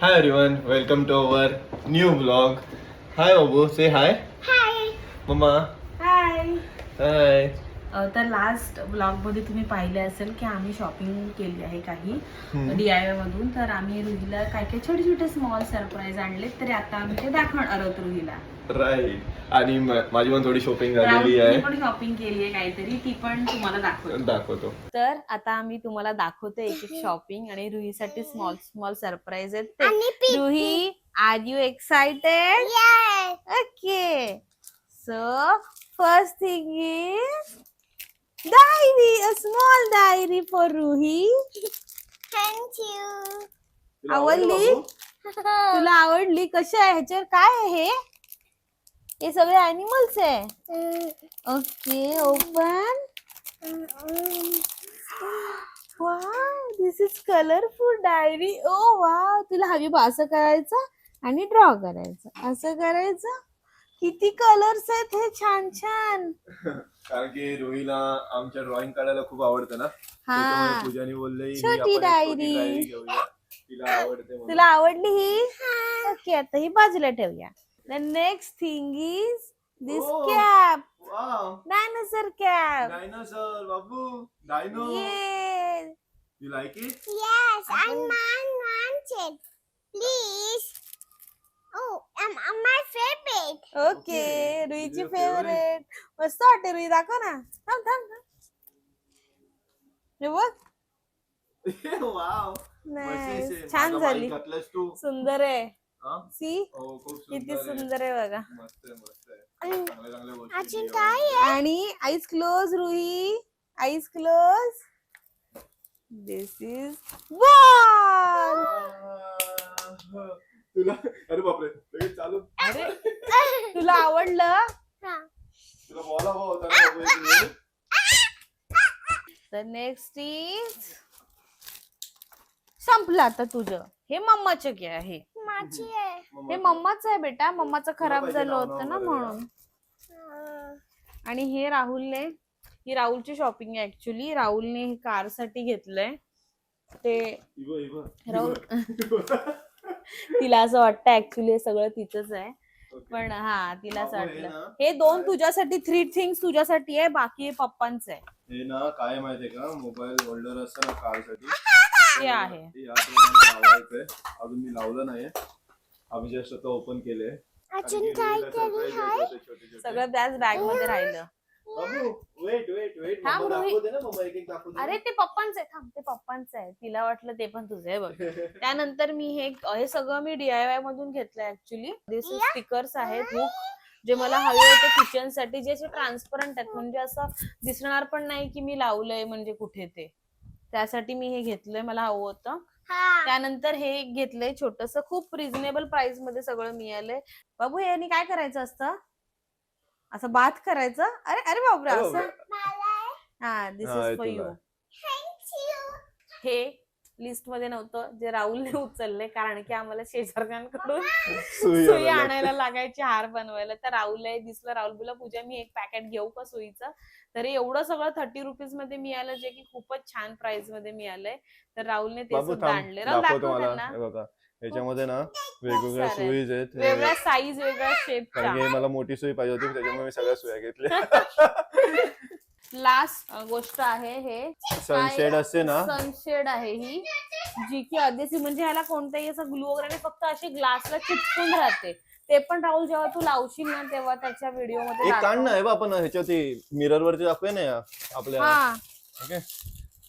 Hi everyone, welcome to our new vlog. Hi Obu, say hi. Hi. Mama. Hi. Hi. तर last ब्लॉगमध्ये तुम्ही पाहिले असेल की आम्ही शॉपिंग केली आहे काही हम्म. डीआय मधून. तर आम्ही रुहीला काय काय छोटे छोटे स्मॉल सरप्राईज आणले तरी आता आम्ही ते दाखवणार आहोत रुहीला. Right. आणि माझी पण थोडी शॉपिंग झालेली आहे. पण शॉपिंग केली आहे काहीतरी. ती पण तुम्हाला दाखवतो. दाखवतो. तर आता आम्ही तुम्हाला दाखवतो एक एक शॉपिंग आणि रुहीसाठी स्मॉल स्मॉल सरप्राईज आहेत. Ruhi are you excited okay so first thing is diary a small diary for Ruhi Thank you. तुला आवडली? बाबू? तुला आवडली? कशी आहे? ह्याच्यावर काय आहे? हे हे सगळे अॅनिमल्स आहे. Okay open wow this is colourful diary oh wow तुला हवी बा असं करायचं आणि ड्रॉ करायचं. असं करायचं किती कलर्स आहेत हे छान छान. कारण की रोहीला आमच्या ड्रॉइंग काढायला खूप आवडतं ना. त्याच्यामुळे हा पूजाने बोलले ही छोटी डायरी. तिला आवडते म्हणून. तुला आवडली ही? ओके आता ही बाजूला ठेवूया. The next thing is this Oh. Cap Wow. Dinosaur cap Dinosaur, Babu dino you like it Yes, I man okay रुईची favourite मस्त वाटते रुई दाखव ना. थांब थांब थांब. हे बघ. वाव. Nice. छान झाली. सुंदर आहे. हा? सी? हो किती सुंदर आहे. बघा. काय? आणि eyes close Rui. Eyes close this is ball तुला अरे बापरे लगेच चालू अरे तुला आवडलं हा. तुला बोला भाऊ होता ना बाबू एक वेळ. तर नेक्स्ट इज संपलं आता तुझं हे मम्माचं घे आहे माझी आहे. मम्मा, हे मम्माचं आहे बेटा मम्माचं खराब पाहिजे झालं नाव होतं ना वगैरे. म्हणून आणि हे राहुलने ही राहुलची शॉपिंग आहे ऍक्च्युली राहुलने हे कारसाठी घेतलंय ते इगो, इगो, राहुल इगो. तिला असं वाटतं ऍक्च्युली हे सगळं तिचंच आहे. पण हा तिला असं हे वाटलं. हे दोन तुझ्यासाठी थ्री थिंग्स तुझ्यासाठी आहे बाकी हे पप्पांचं आहे. हे ना काय माहितीये का? मोबाईल होल्डर असतं ना कारसाठी ते आहे. ते याप्रमाणे लावायचंय. अजून मी लावलं नाहीये. आम्ही जस्ट आता ओपन केले अजून काहीतरी आहे सगळं त्याच बॅगमध्ये राहिलं. वेट वेट वेट थांब, रोहित. दाखवते ना मम्मा एक एक दाखवते. अरे ते पप्पांचं आहे. थांब ते पप्पांचं आहे. तिला वाटलं ते पण तुझं आहे बघ. त्यानंतर मी हे हे सगळं मी डीआयवाय मधून घेतलंय ऍक्च्युली दिस स्टिकर्स आहेत हुक जे मला हवे होते किचनसाठी जे असे ट्रान्सपरंट आहेत. म्हणजे असं दिसणार पण नाही की मी लावलंय म्हणजे कुठे ते. त्यासाठी मी हे घेतलंय मला हवं होतं. हा. त्यानंतर हे एक घेतलंय छोटस खूप रिझनेबल प्राइसमध्ये सगळं मिळालंय. बाबू यांनी काय करायचं असतं? असं बात करायचं अरे अरे बापरे असं. हा दिस हा, इज फॉर यू. हे लिस्टमध्ये नव्हतं जे राहुलने उचलले कारण की आम्हाला शेजारच्यांकडून सुई सुई आणायला आणायला लागायची हार बनवायला. तर राहुल दिसलं राहुल बोला पूजा मी एक पॅकेट घेऊ का सुईचं? तर एवढं सगळं थर्टी रुपीजमध्ये मिळालं जे की खूपच छान प्राइसमध्ये मिळालंय. तर राहुलने ते सुद्धा आणले राहुल दाखव त्यांना. हे याच्यामध्ये ना वेगवेगळ्या. सुईज आहेत. वेगळ्या साईज वेगळ्या शेपच्या कारण की मला मोठी सुई पाहिजे होती त्याच्यामुळे मी सगळ्या सुया घेतल्या. लास्ट गोष्ट आहे हे. सनशेड असते ना? सनशेड आहे ही जी की अदेसी म्हणजे ह्याला कोणताही असं ग्लू वगैरे फक्त अशी ग्लासला चिटकून राहते. ते पण राहुल जेव्हा तू लावशील ना तेव्हा त्याच्या व्हिडिओमध्ये एक काढ दाखव. ना हे बा आपण ह्याच्यावरती मिरर वरती दाखवूया ना या आपल्या हा ओके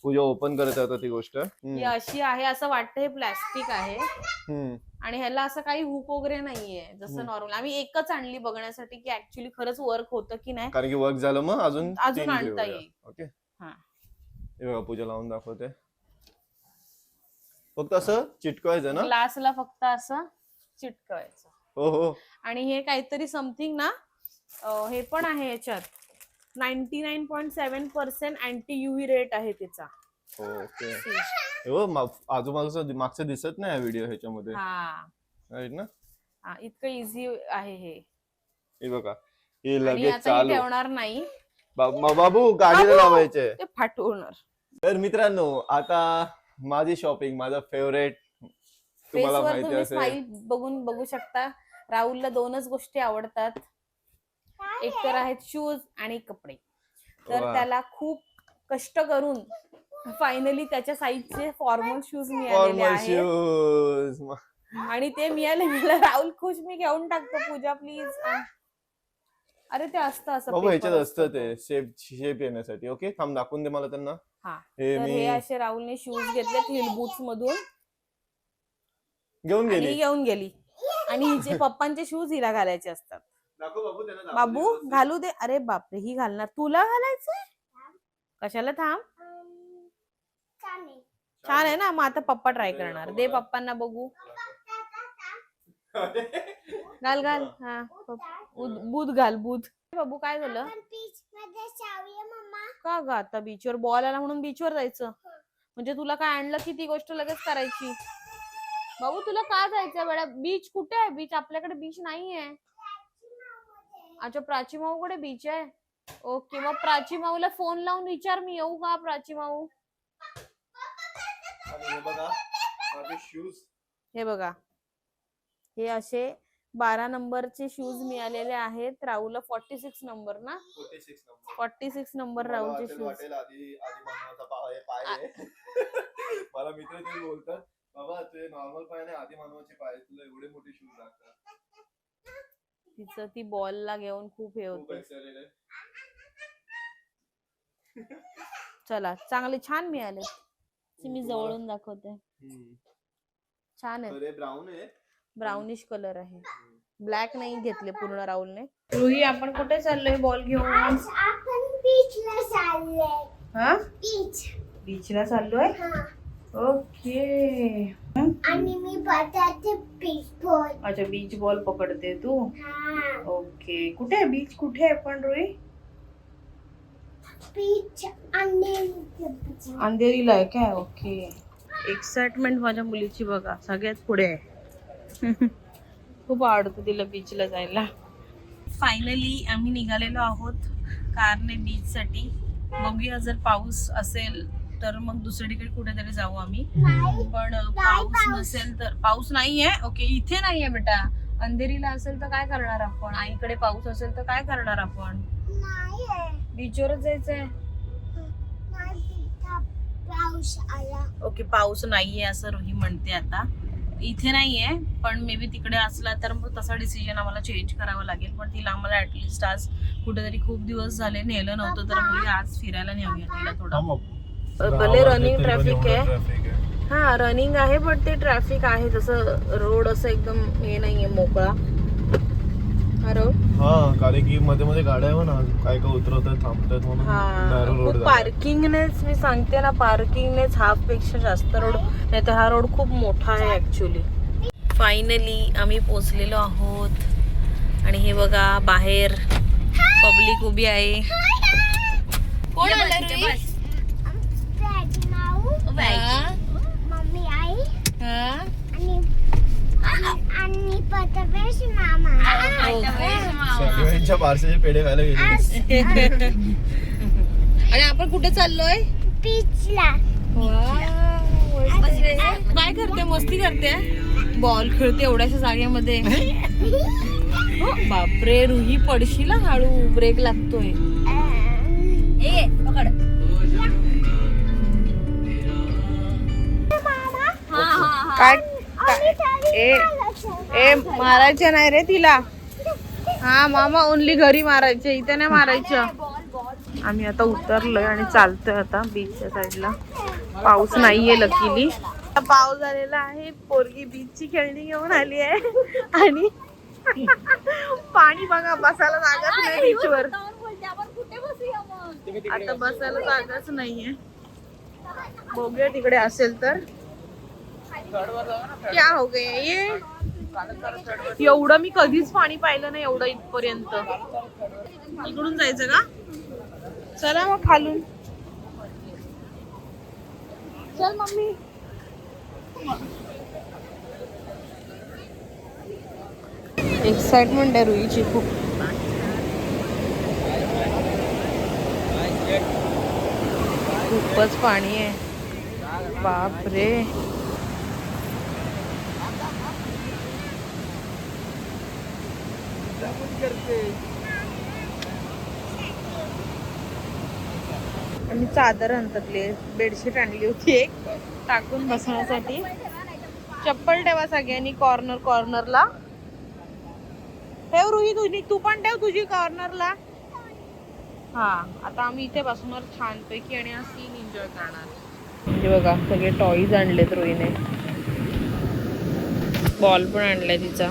पूजा ओपन करत आहे आता ती गोष्ट ही हम्म, अशी आहे असं वाटतं हे प्लॅस्टिक आहे हम्म. आणि ह्याला असं काही हुक वगैरे नाहीये जसं. नॉर्मल आम्ही एकच आणली बघण्यासाठी की ऍक्च्युली खरंच वर्क होतं की नाही कारण की वर्क झालं मग अजून अजून तीन आणता घेऊया. येईल. ओके हा. हे बघा पूजा लावून दाखवते फक्त असं चिटकवायचं ना ग्लासला फक्त असं चिटकवायचं हो हो. आणि हे काहीतरी समथिंग ना हे पण आहे याच्यात. Ninety nine point seven percent anti UV rate आहे त्याचा ओके. हे बघ, मा- आजूबाजूचं मागचं दिसत नाही व्हिडिओ ह्याच्यामध्ये. हा. राईट ना? हा, इतकं इझी आहे हे. हे बघा. हे लगेच हे चालू. ठेवणार नाही. बाबू गाडीला बाबू! लावायचे ते फाटवणार. तर मित्रांनो आता माझी शॉपिंग माझा फेवरेट तुम्हाला फेसवर माहिती तुम्ही असेल. स्माइल बघून बघू शकता. राहुलला दोनच गोष्टी आवडतात. एक तर आहेत शूज आणि कपडे. तर वा. त्याला खूप कष्ट करून फायनली त्याच्या साईजचे फॉर्मल शूज मिळालेले फॉर्मल आहेत. शूज आणि ते मिळाले मला. राहुल खुश मी घेऊन टाकतो पूजा प्लीज अरे ते असतं असं बाबा paper ह्याच्यात असतं असतं. ते. शेप शेप येण्यासाठी. ओके थांब दाखवून दे मला त्यांना. हा. हे तर मी हे असे राहुलने शूज घेतले हिल बूट्स मधून. घेऊन आणि गेली. घेऊन गेली. आणि हिचे पप्पांचे शूज हिला घालायचे असतात. दाखव बाबू त्यांना दाखव बाबू व्यवस्थित. घालू दे. अरे बापरे ही घालणार. तुला घालायचंय? कशाला थांब. छान आहे. ना? मग आता पप्पा ट्राय करणार. दे पप्पांना बघू. घाल घाल. हा. बुध घाल बुध बाबू काय झालं? आपण बीच मध्ये जाऊया मम्मा. का ग आता बीचवर बॉल आला म्हणून बीचवर जायचं? म्हणजे तुला काय आणलं की ती गोष्ट लगेच करायची? बाबू तुला का जायचं बेडा बीच कुठे आहे? बीच आपल्याकडे बीच नाहीये. अच्छा प्राची माऊकडे बीच आहे? ओके मग प्राची माऊला फोन लावून विचार मी येऊ का प्राची माऊ हे बघा. हे बघा. हे असे बारा नंबरचे शूज मिळालेले आहेत. राहुलला फॉर्टी सिक्स नंबर ना फोर्टी सिक्स नंबर राहुलचे शूज आहे- आहे मला मित्र बोलतात. बाबा ते नॉर्मल पाय नाही आधी मानवाचे पाय. तुला एवढे मोठे शूज लागतात. तिचं ती बॉलला घेऊन खूप हे खूप होते. आहे. चला चांगले छान मिळाले. ते मी तुम्हाला- जवळून दाखवते. छान आहे. हे ब्राऊन आहे. ब्राउनिश कलर आहे. ब्लॅक नाही घेतले पूर्ण राहुलने. रुही आपण कुठे चाललोय? बॉल घेऊन आज आपण बीचला चाललोय. हा? बीच बीचला चाललोय? हा. ओके. आणि मी बटाटे बीच बॉल अच्छा बीच बॉल पकडते तू? हा. ओके. कुठे आहे बीच कुठे आहे पण रुई? बीच अंधेरीला आहे काय? ओके. एक्साइटमेंट माझ्या मुलीची बघा. सगळ्यात पुढे आहे. खूप आवडतं तिला बीचला जायला. फायनली आम्ही निघालेलो आहोत कारने बीच साठी. बघूया जर पाऊस असेल तर मग दुसरीकडे कुठेतरी जाऊ आम्ही. पण पाऊस. नसेल तर पाऊस नाहीये. ओके इथे नाहीये बेटा. अंधेरीला असेल तर काय करणार आपण? आईकडे पाऊस असेल तर काय करणार आपण. बीचवरच जायचंय. ओके पाऊस नाहीये असं रोही म्हणते आता. इथे नाहीये पण मे बी तिकडे असला तर मग तसा डिसिजन आम्हाला चेंज करावा लागेल. पण तिला आम्हाला ऍटलिस्ट आज कुठेतरी खूप दिवस झाले नेलं नव्हतं तर बोलली आज फिरायला नेऊया तिला थोडं. भले रनिंग ट्रॅफिक आहे. हा रनिंग आहे पण ते ट्रॅफिक आहे. तसं रोड असं एकदम हे नाहीये मोकळा. हा हा कारण की मध्ये मध्ये गाड्या आहे ना काय काय उतरवतात थांबतात म्हणून हा. पार्किंगनेच मी सांगते ना पार्किंगनेच हाफपेक्षा जास्त रोड नाही तर हा रोड खूप मोठा आहे ऍक्च्युली फायनली आम्ही पोचलेलो आहोत. आणि हे बघा बाहेर पब्लिक उभी आहे. कोण माऊ हा? मम्मी आई हा? आणि आणि- आणि पतपेश मामा सगळ्यांच्या बारशाचे पेढे खायला गेले आणि आपण कुठे चाललोय बीचला काय करते मस्ती करते बॉल खेळते एवढ्याशा जागेमध्ये हो, बापरे रुही पडशील हा हळू. ब्रेक लागतोय. ए पकड. काय ए ए मारायचं नाही रे तिला. हा मामा ओनली घरी मारायचे इथे नाही मारायचं. आम्ही आता उतरलोय आणि चालतोय आता बीचच्या साईडला पाऊस नाहीये लकीली पाऊस आलेला आहे. पोरगी बीचची खेळणी घेऊन आली आहे. आणि पाणी बघा बसायला जागाच नाही बीचवर आता बसायला जागाच नाहीये. बघूया तिकडे असेल तर. क्या हो गए ये? एवढं मी कधीच पाणी पाहिलं नाही एवढं इथपर्यंत. इकडून जायचं का? चला मग खालून. चल मम्मी. एक्साइटमेंट आहे रुईची खूप. खूपच पाणी आहे. बाप रे आम्ही चादर आणतातले. बेडशीट आणली होती एक. टाकून बसण्यासाठी. चप्पल ठेवा सगळ्यांनी कॉर्नर कॉर्नरला ठेव रुही तुझी तू पण ठेव तुझी कॉर्नरला हा आता आम्ही इथे बसणार छानपैकी आणि हा सीन एन्जॉय करणार. म्हणजे बघा सगळे टॉईज आणलेत रुईने बॉल पण आणलाय तिचा.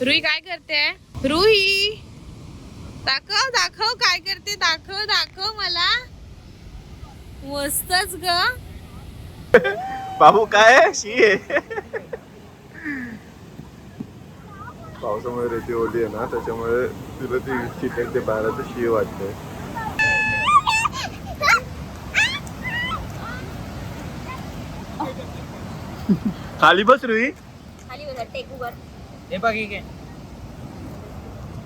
रुई काय करते रुही. दाखव दाखव काय करते दाखव दाखव मला. मस्तच ग. बाबू काय शी आहे. पावसामुळे रेती ओली आहे ना त्याच्यामुळे तुला ती चिकटते बाहेर शी वाटते खाली बस रुई खाली बघा टेकू कर हे बघ हे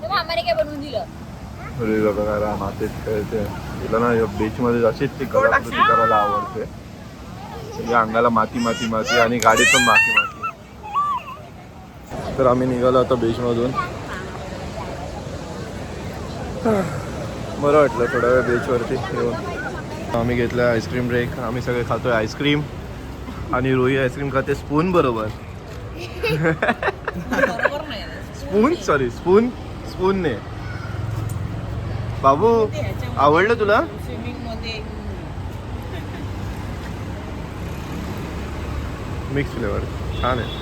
ते मामाने काय बनवून दिलं? रुई बघा काय मातीत खेळते. तिला ना बीच मध्ये अशीच ती कलाकृती करायला आवडते. तिच्या अंगाला माती माती माती आणि गाडीत पण माती माती. तर आम्ही निघालो आता बीच मधून बरं वाटलं थोडा वेळ बीच वरती येऊन. आम्ही घेतलं आईस्क्रीम ब्रेक आम्ही सगळे खातोय आईस्क्रीम आणि रोही आईस्क्रीम खाते. स्पून बरोबर. बरोबर नाही. स्पून सॉरी स्पून स्पूनने बाबू आवडलं तुला? मिक्स फ्लेवर छान आहे.